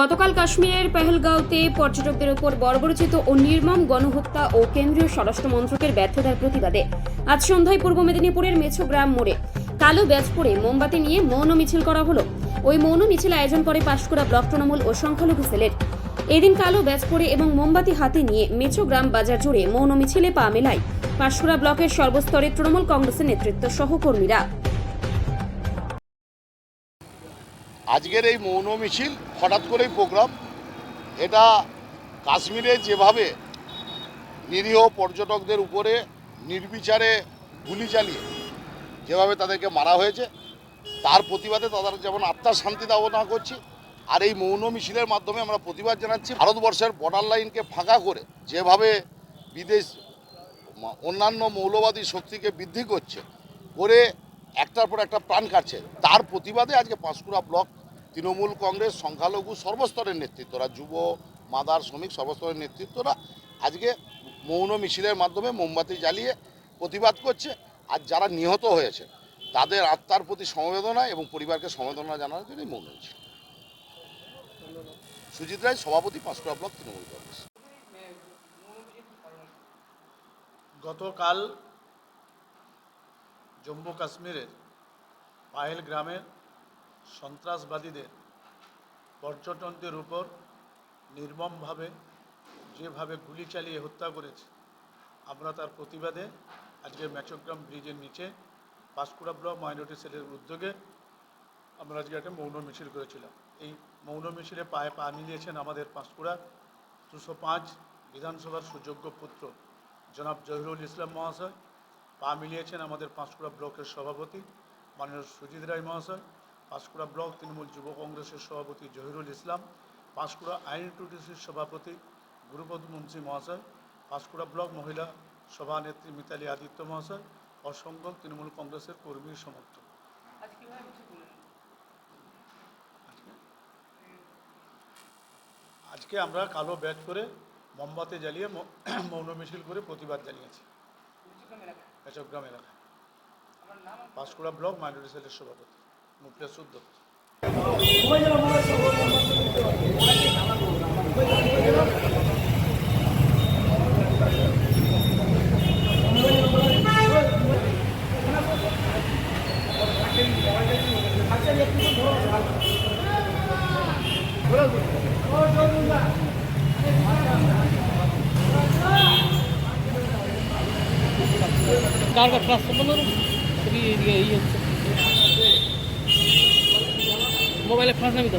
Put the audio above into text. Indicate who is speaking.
Speaker 1: গতকাল কাশ্মীরের পেহেলগাঁওতে পর্যটকদের উপর বর্বরচিত ও নির্মম গণহত্যা ও কেন্দ্রীয় স্বরাষ্ট্র মন্ত্রকের ব্যর্থতার প্রতিবাদে। আজ সন্ধ্যায় পূর্ব মেদিনীপুরের মেছোগ্রাম মোড়ে কালো ব্যাজ পরে মোমবাতি নিয়ে মৌন মিছিল করা হলো। ওই মৌন মিছিল আয়োজন করে পাঁশকুড়া ব্লক তৃণমূল ও সংখ্যালঘু সেলের। এদিন কালো ব্যাজ পরে এবং মোমবাতি হাতে নিয়ে মেছো গ্রাম বাজার জুড়ে মৌন মিছিলে পা মেলায়। পাঁশকুড়া ব্লকের সর্বস্তরে তৃণমূল কংগ্রেসের নেতৃত্ব সহকর্মীরা
Speaker 2: আজকের এই মৌন মিছিল হঠাৎ করেই প্রোগ্রাম। এটা কাশ্মীরে যেভাবে নিরীহ পর্যটকদের উপরে নির্বিচারে গুলি চালিয়ে যেভাবে তাদেরকে মারা হয়েছে, তার প্রতিবাদে তাদের যেমন আত্মার শান্তি কামনা করছি, আর এই মৌন মিছিলের মাধ্যমে আমরা প্রতিবাদ জানাচ্ছি। ভারতবর্ষের বর্ডার লাইনকে ফাঁকা করে যেভাবে বিদেশ অন্যান্য মৌলবাদী শক্তিকে বৃদ্ধি করছে, করে একটার পর একটা প্রাণ কাটছে। তার প্রতিবাদে আজকে পাঁশকুড়া ব্লক তৃণমূল কংগ্রেস, সংখ্যালঘু সর্বস্তরের নেতৃত্বরা, যুব, মাদার, শ্রমিক সর্বস্তরের নেতৃত্বরা আজকে মৌন মিছিলের মাধ্যমে মোমবাতি জ্বালিয়ে প্রতিবাদ করছে আর যারা নিহত হয়েছে, তাদের আত্মার প্রতি সমবেদনা এবং পরিবারকে সমবেদনা জানানোর জন্য মৌন মিছিল। সুজিত রায়, সভাপতি পাঁশকুড়া ব্লক তৃণমূল কংগ্রেস।
Speaker 3: গতকাল জম্মু কাশ্মীরের পায়েল গ্রামের সন্ত্রাসবাদীদের পর্যটনদের উপর নির্মমভাবে যেভাবে গুলি চালিয়ে হত্যা করেছে, আমরা তার প্রতিবাদে আজকে ম্যাচগ্রাম ব্রিজের নিচে পাঁশকুড়া ব্লক মাইনরিটি সেলের উদ্যোগে আমরা আজকে একটা মৌন মিছিল করেছিলাম। এই মৌন মিছিলে পায়ে পা মিলিয়েছেন আমাদের পাঁশকুড়া দুশো পাঁচ বিধানসভার সুযোগ্য পুত্র জনাব জহিরুল ইসলাম মহাশয়। পা মিলিয়েছেন আমাদের পাঁশকুড়া ব্লকের সভাপতি মাননীয় সুজিত রায় মহাশয় পাঁশকুড়া ব্লক তৃণমূল যুব কংগ্রেসের সভাপতি জহিরুল ইসলাম পাঁশকুড়া আইন টুটিসির সভাপতি গুরুপদ মুন্সি মহাশয় পাঁশকুড়া ব্লক মহিলা সভানেত্রী মিতালি আদিত্য মহাশয় অসংখ্য তৃণমূল কংগ্রেসের কর্মী সমর্থক। আজকে আমরা কালো ব্যাচ করে মোমবাতি জ্বালিয়ে মৌন মিছিল করে প্রতিবাদ জানিয়েছি। এসবগ্রাম এলাকায় পাঁশকুড়া ব্লক মাইনরিটি সেলের সভাপতি মুখলেশ শুদ্ধ
Speaker 4: কার কার প্লাস বলো খুবই এই হচ্ছে। মোবাইলে ফ্লাশ নামি